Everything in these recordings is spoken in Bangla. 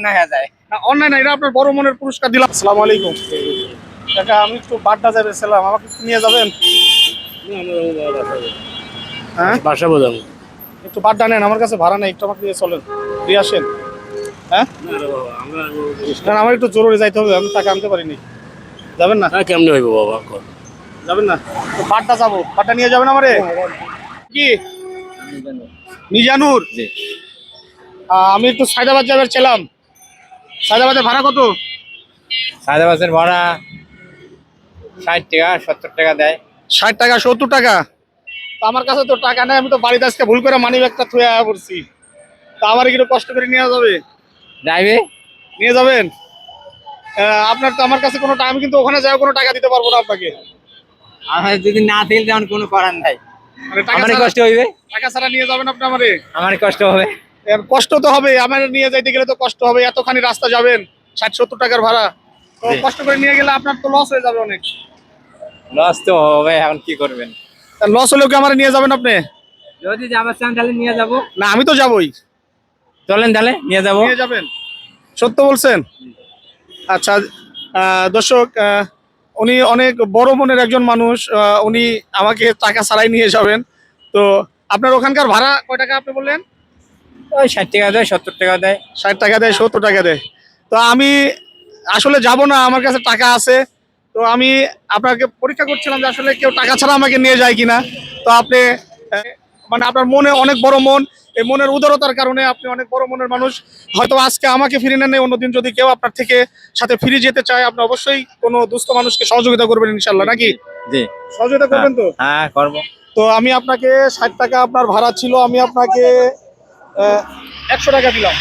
অন্যায় হয়ে যায়। না অনলাইন এটা আপনার বড় মনের পুরস্কার দিলাম। আসসালামু আলাইকুম। কাকা আমি একটু বাড্ডা যাবেছিলাম আমাকে একটু নিয়ে যাবেন? হ্যাঁ? বাসা বোঝাম একটু বাড্ডা নেন আমার কাছে ভাড়া নেই একটু আমাকে নিয়ে চলেন দিয়ে আসেন। হ্যাঁ? কারণ আমার একটু জরুরি যাইতে হবে আমি টাকা আনতে পারিনি। যাবেন না? হ্যাঁ কেমনে হইব বাবা যাবেন না? তো বাড্ডা যাব। বাড্ডা নিয়ে যাবেন আমারে? কি? মিজানুর? আমি একটু সায়দাবাদ যাবার ছিলাম। সায়দাবাদে ভাড়া কত? সাদা বাসের ভাড়া ষাট টাকা সত্তর টাকা দেয়। ষাট টাকা সত্তর টাকা? তো আমার কাছে তো টাকা নেই আমি তো বাড়িতে আজকে ভুল করে মানি ব্যাগটা থুয়ে আয়া পড়ছি। তা আমার একটু কষ্ট করে নেওয়া যাবে? যাইবে। নিয়ে যাবেন? আপনার তো আমার কাছে কোনো টাকা আমি কিন্তু ওখানে যাও কোনো টাকা দিতে পারব না আপনাকে। আমার যদি না দিল তখন কোনো করার নাই। মানে টাকা কষ্ট হইবে। টাকা ছাড়া নিয়ে যাবেন আপনি আমারে? আমার কষ্ট হবে। এর কষ্ট তো হবে আমার নিয়ে যাইতে গেলে তো কষ্ট হবে এতখানি রাস্তা যাবেন ষাট সত্তর টাকার ভাড়া। তো কষ্ট করে নিয়ে গেলে আপনার তো লস হয়ে যাবে অনেক। লস তো হবে এখন কি করবেন? লস হলেও কি আমার নিয়ে যাবেন আপনি? যদি যাবার চান তাহলে নিয়ে যাব। না আমি তো যাবই। চলেন তাহলে নিয়ে যাব। নিয়ে যাবেন। সত্য বলছেন? আচ্ছা আহ, দর্শক উনি অনেক বড় মনের একজন মানুষ উনি আমাকে টাকা ছাড়াই নিয়ে যাবেন। তো আপনার ওখানকার ভাড়া কয় টাকা আপনি বললেন? ওই ষাট টাকা দেয় সত্তর টাকা দেয়। ষাট টাকা দেয় সত্তর টাকা দেয়। তো আমি আসলে যাব না আমার কাছে টাকা আছে। তো আমি আপনাকে পরীক্ষা করছিলাম যে আসলে কেউ টাকা ছাড়া আমাকে নিয়ে যায় কিনা। তো আপনি মানে আপনার মনে অনেক বড় মন এই মনের উদারতার কারণে আপনি অনেক বড় মনের মানুষ। হয়তো আজকে আমাকে ফিরে নেন অন্যদিন যদি কেউ আপনার থেকে সাথে ফিরে যেতে চায় আপনি অবশ্যই কোনো দুস্থ মানুষকে সহযোগিতা করবেন ইনশাল্লাহ নাকি? জি। সহযোগিতা করবেন তো? হ্যাঁ করব। তো আমি আপনাকে ষাট টাকা আপনার ভাড়া ছিল আমি আপনাকে একশো টাকা দিলাম।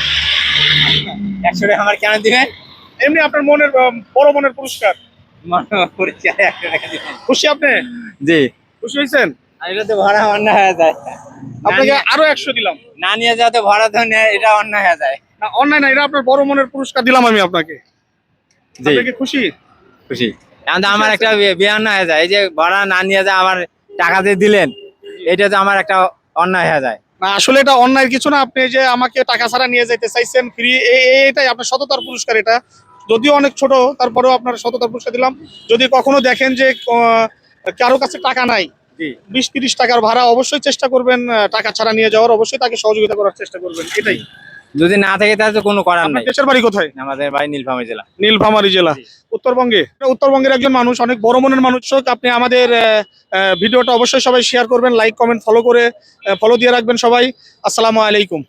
একশো টাকা আমার কেন দিবেন? এমনি আপনার মনের বড় মনের পুরস্কার। খুশি আপনি? জি। খুশি হয়েছেন? ভাড়া অন্যায় হয়ে যায়। আপনাকে না আরও একশো দিলাম। না নিয়ে যাওয়া ভাড়া তো এটা অন্যায় হয়ে যায়। না অনলাইন এটা আপনার বড় মনের পুরস্কার দিলাম আমি আপনাকে। জি। খুশি? খুশি। আমার একটা বিয়ে- অন্যায় হয়ে যায়। এই যে ভাড়া না নিয়ে যায় আমার টাকা দিয়ে দিলেন এটা তো আমার একটা অন্যায় হয়ে যায়। না আসলে এটা অন্যায় কিছু না। আপনি যে আমাকে টাকা ছাড়া নিয়ে যেতে চাইছেন ফ্রি এটাই আপনার সততার পুরস্কার এটা। যদিও অনেক ছোট তারপরেও আপনার সততার পুরস্কার দিলাম। যদি কখনো দেখেন যে কারও কাছে টাকা নাই বিশ তিরিশ টাকার ভাড়া অবশ্যই চেষ্টা করবেন টাকা ছাড়া নিয়ে যাওয়ার। অবশ্যই তাকে সহযোগিতা করার চেষ্টা করবেন এটাই। যদি না থাকে তাহলে তো কোনো করার নাই। দেশের বাড়ি কোথায়? আমাদের বাড়ি নীলফামারী জেলা। নীলফামারী জেলা। উত্তরবঙ্গে? উত্তরবঙ্গের একজন মানুষ অনেক বড় মনের মানুষ হোক আপনি আমাদের ভিডিওটা অবশ্যই সবাই শেয়ার করবেন লাইক কমেন্ট ফলো করে ফলো দিয়ে রাখবেন সবাই। আসসালামু আলাইকুম।